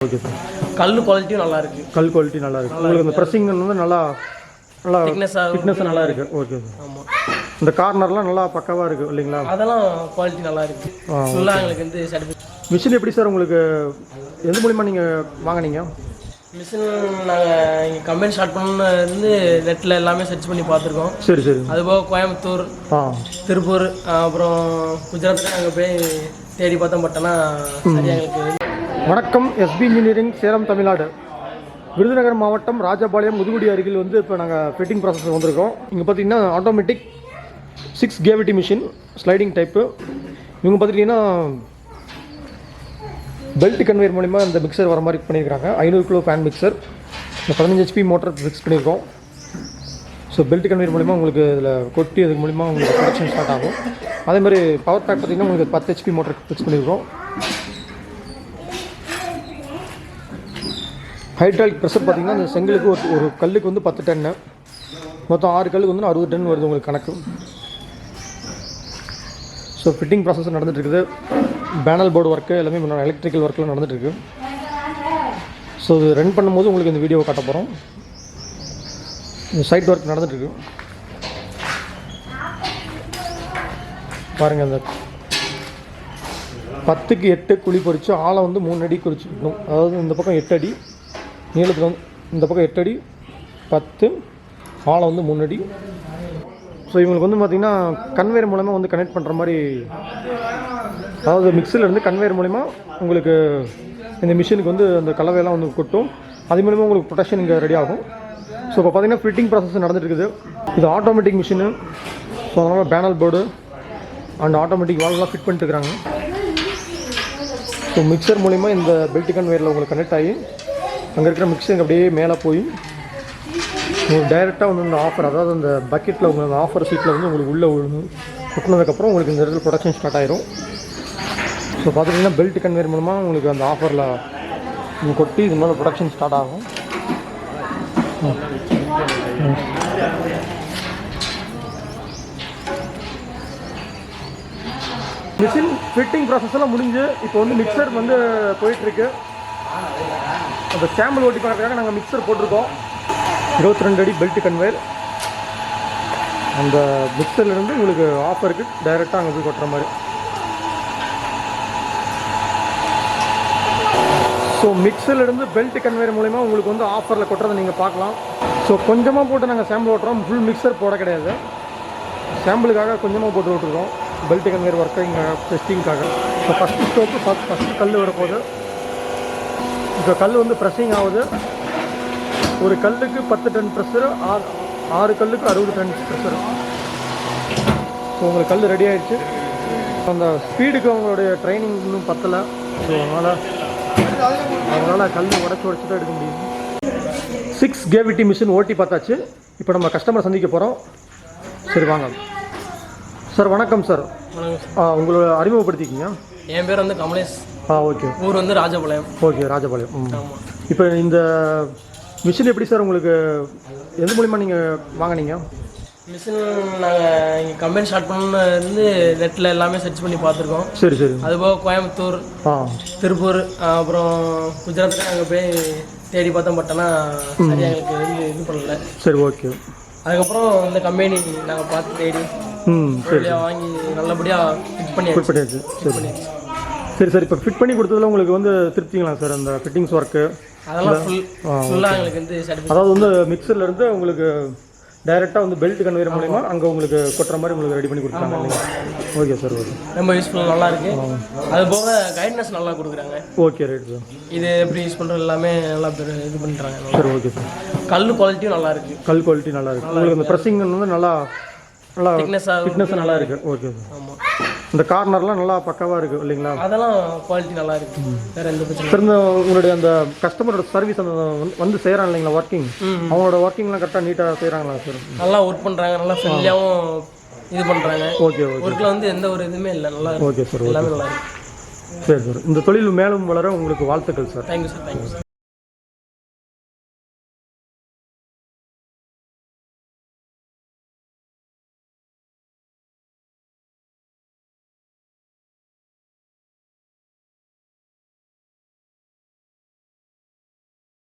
Okay sir கல் குவாலிட்டியும் நல்லா இருக்கு கல் குவாலிட்டி நல்லா இருக்கு உங்களுக்கு இந்த ப்ரெஸ்ஸிங் வந்து நல்லா நல்லா திக்னஸாக திக்னஸ் நல்லா இருக்கு. ஓகே சார் ஆமாம் இந்த கார்னர்லாம் நல்லா பக்காவாக இருக்கு இல்லைங்களா? அதெல்லாம் குவாலிட்டி நல்லா இருக்கு. ஃபுல்லாக எங்களுக்கு வந்து சாட்டிஸ்ஃபை மிஷின் எப்படி சார் உங்களுக்கு எந்த மூலிமா நீங்கள் வாங்குனீங்க? மிஷின் நாங்கள் இங்கே கம்பெனி ஸ்டார்ட் பண்ணது நெட்டில் எல்லாமே சர்ச் பண்ணி பார்த்துருக்கோம். சரி சரி. அதுபோக கோயம்புத்தூர் திருப்பூர் அப்புறம் குஜராத்தில் நாங்கள் போய் தேடி பார்த்தோம் பட்டோன்னா சரியாக எங்களுக்கு வணக்கம் S P engineering Salem Tamil Nadu. Virudhunagar மாவட்டம் ராஜபாளையம் முதுகுடி அருகில் வந்து இப்போ நாங்கள் ஃபிட்டிங் ப்ராசஸ் வந்திருக்கோம். இங்கே பார்த்தீங்கன்னா automatic six cavity machine sliding type இவங்க பார்த்துட்டிங்கன்னா பெல்ட் கன்வேர் மூலிமா இந்த மிக்சர் வர மாதிரி பண்ணியிருக்காங்க. ஐநூறு கிலோ ஃபேன் மிக்சர் இந்த பதினஞ்சு ஹெச்பி மோட்டர் ஃபிக்ஸ் பண்ணியிருக்கோம். ஸோ பெல்ட் கன்வேர் மூலிமா உங்களுக்கு இதில் கொட்டி அதுக்கு மூலிமா உங்களுக்கு ப்ரொடக்ஷன் ஸ்டார்ட் ஆகும். அதே மாதிரி பவர் பேக் பார்த்தீங்கன்னா உங்களுக்கு பத்து ஹெச்பி மோட்டர் ஃபிக்ஸ் பண்ணியிருக்கோம். ஹைட்ராலிக் ப்ரெஷர் பார்த்தீங்கன்னா அந்த செங்கலுக்கு ஒரு ஒரு கல்லுக்கு வந்து பத்து டன்னு மொத்தம் ஆறு கல்லுக்கு வந்து அறுபது டன் வருது உங்களுக்கு கணக்கு. ஸோ ஃபிட்டிங் ப்ராசஸ் நடந்துட்டு பேனல் போர்டு ஒர்க்கு எல்லாமே எலக்ட்ரிக்கல் ஒர்க்கில் நடந்துட்டு ஸோ இது ரன் பண்ணும்போது உங்களுக்கு இந்த வீடியோவை காட்ட போகிறோம் சைட் ஒர்க் நடந்துட்டுருக்கு. பாருங்கள் அந்த பத்துக்கு எட்டு குழி பொறிச்சு ஆழம் வந்து மூணு அடி குறிச்சிக்கணும் அதாவது இந்த பக்கம் எட்டு அடி. நீளத்தில் வந்து இந்த பக்கம் எட்டு அடி பத்து ஆழம் வந்து மூணு அடி ஸோ இவங்களுக்கு வந்து பார்த்திங்கன்னா கன்வேர் மூலமாக வந்து கனெக்ட் பண்ணுற மாதிரி அதாவது மிக்சிலேருந்து கன்வேர் மூலிமா உங்களுக்கு இந்த மிஷினுக்கு வந்து அந்த கலவையெல்லாம் வந்து கொட்டும். அது மூலிமா உங்களுக்கு ப்ரொடக்ஷன் இங்கே ரெடி ஆகும். ஸோ இப்போ பார்த்தீங்கன்னா ஃபிட்டிங் ப்ராசஸ் நடந்துட்டு இருக்குது இது ஆட்டோமேட்டிக் மிஷினு ஸோ அதனால் பேனல் போர்டு அண்ட் ஆட்டோமேட்டிக் வால்வெலாம் ஃபிட் பண்ணிட்டுருக்குறாங்க. ஸோ மிக்சர் மூலிமா இந்த பெல்ட் கன்வேரில் உங்களுக்கு கனெக்ட் ஆகி அங்கே இருக்கிற மிக்சர் அப்படியே மேலே போய் உங்களுக்கு டைரெக்டாக வந்து இந்த ஆஃபர் அதாவது அந்த பக்கெட்டில் உங்கள் அந்த ஆஃபர் சீட்டில் வந்து உங்களுக்கு உள்ளே விழுணும் கொட்டினதுக்கப்புறம் உங்களுக்கு இந்த இடத்துல ப்ரொடக்ஷன் ஸ்டார்ட் ஆயிரும். ஸோ பார்த்துட்டிங்கன்னா பெல்ட் கன்வேர் மூலமாக உங்களுக்கு அந்த ஆஃபரில் நீங்கள் கொட்டி இது மேலே ப்ரொடக்ஷன் ஸ்டார்ட் ஆகும். மிஷின் ஃபிட்டிங் ப்ராசஸ் எல்லாம் முடிஞ்சு இப்போ வந்து மிக்சர் வந்து போயிட்டுருக்கு அந்த சாம்பிள் ஓட்டி பார்க்கறதுக்காக நாங்கள் மிக்சர் போட்டிருக்கோம். இருபத்தி ரெண்டு அடி பெல்ட் கன்வேர் அந்த மிக்சர்லேருந்து உங்களுக்கு ஆஃபருக்கு டைரெக்டாக அங்கே போய் கொட்டுற மாதிரி. ஸோ மிக்சர்லேருந்து பெல்ட் கன்வேர் மூலிமா உங்களுக்கு வந்து ஆஃபரில் கொட்டுறதை நீங்கள் பார்க்கலாம். ஸோ கொஞ்சமாக போட்டு நாங்கள் சாம்பிள் ஓட்டுறோம். ஃபுல் மிக்சர் போட கிடையாது. சாம்பிளுக்காக கொஞ்சமாக போட்டு விட்டுருக்கோம். Belt conveyor working டெஸ்டிங்காக so first stop first first கல் வரப்போகுது. இப்போ கல் வந்து ப்ரெஸ்ஸிங் ஆகுது. ஒரு கல்லுக்கு பத்து டன் ப்ரெஷரு ஆறு ஆறு கல்லுக்கு அறுபது டன் ப்ரெஷரு ஸோ உங்களுக்கு கல் ரெடி ஆயிடுச்சு. அந்த ஸ்பீடுக்கு அவங்களுடைய ட்ரைனிங் இன்னும் பத்தலை. ஸோ அதனால் அதனால் கல் உடச்சி உடச்சி தான் எடுக்க முடியும் சிக்ஸ் கேவிட்டி மிஷின் ஓட்டி பார்த்தாச்சு. இப்போ நம்ம கஸ்டமர் சந்திக்க போகிறோம் சரி வாங்க. சார் வணக்கம் சார் வணக்கம் ஆ, உங்களை அறிமுகப்படுத்திக்கிங்க. என் பேர் வந்து கமலேஷ். ஆ ஓகே. ஊர் வந்து ராஜபாளையம். ஓகே ராஜபாளையம். ம். ஆமாம் இப்போ இந்த மிஷின் எப்படி சார் உங்களுக்கு எது மூலிமா நீங்கள் வாங்குனீங்க? மிஷின் நாங்கள் இங்கே கம்பெனி ஸ்டார்ட் பண்ணது நெட்டில் எல்லாமே சர்ச் பண்ணி பார்த்துருக்கோம். சரி சரி. அதுபோக கோயம்புத்தூர் ஆ. திருப்பூர் அப்புறம் குஜராத்தில் நாங்கள் போய் தேடி பார்த்தோம் பட்டோன்னா சரியாக எங்களுக்கு வந்து இது பண்ணல. சரி ஓகே. அதுக்கப்புறம் இந்த கம்பெனி நாங்கள் பார்த்து தேடி ம் வாங்கி நல்லபடியாக ஃபிட் பண்ணி ஃபிட் பண்ணியாச்சு. சரி. சரி சார். இப்போ ஃபிட் பண்ணி கொடுத்ததுல உங்களுக்கு வந்து திருப்திங்களா சார் அந்த ஃபிட்டிங்ஸ் ஒர்க்கு அதெல்லாம் ஃபுல் ஃபுல்லாக எங்களுக்கு வந்து அதாவது வந்து மிக்சர்ல இருந்து உங்களுக்கு டைரெக்டாக வந்து பெல்ட் கன்வேயர் மூலிமா அங்கே உங்களுக்கு கொட்டுற மாதிரி உங்களுக்கு ரெடி பண்ணி கொடுத்தாங்க ஓகே சார் ஓகே ரொம்ப யூஸ்ஃபுல் நல்லா இருக்கு. அது போக கைட்னஸ் நல்லா கொடுக்குறாங்க. ஓகே ரைட் சார் இது எப்படி யூஸ் பண்ணுறது எல்லாமே நல்லா இது பண்ணுறாங்க சரி ஓகே சார் கல் குவாலிட்டியும் நல்லா இருக்கு. கல் குவாலிட்டி நல்லா இருக்கு. உங்களுக்கு அந்த ப்ரெஸ்ஸிங் வந்து நல்லா நல்லா ஃபிட்னஸ் நல்லா இருக்கு. ஓகே சார் இந்த கார்னர்லாம் நல்லா பக்காவாக இருக்கு இல்லைங்களா? அதெல்லாம் குவாலிட்டி நல்லா இருக்கு. வேற எந்த பிரச்சனை உங்களுடைய அந்த கஸ்டமரோட சர்வீஸ் அந்த வந்து- செய்கிறாங்க இல்லைங்களா ஒர்க்கிங். அவங்களோட ஒர்க்கிங்லாம் கரெக்டாக நீட்டாக செய்கிறாங்களா சார் நல்லா ஒர்க் பண்ணுறாங்க நல்லா ஃப்ரெண்ட்லியாகவும் இது பண்ணுறாங்க ஓகே ஓகே ஒர்க்கில் வந்து எந்த ஒரு இதுவுமே இல்லை நல்லா ஓகே சார் எல்லாமே நல்லா இருக்கு. சரி சார் இந்த தொழில் மேலும் வளர உங்களுக்கு வாழ்த்துக்கள் sir thank you sir thank you sir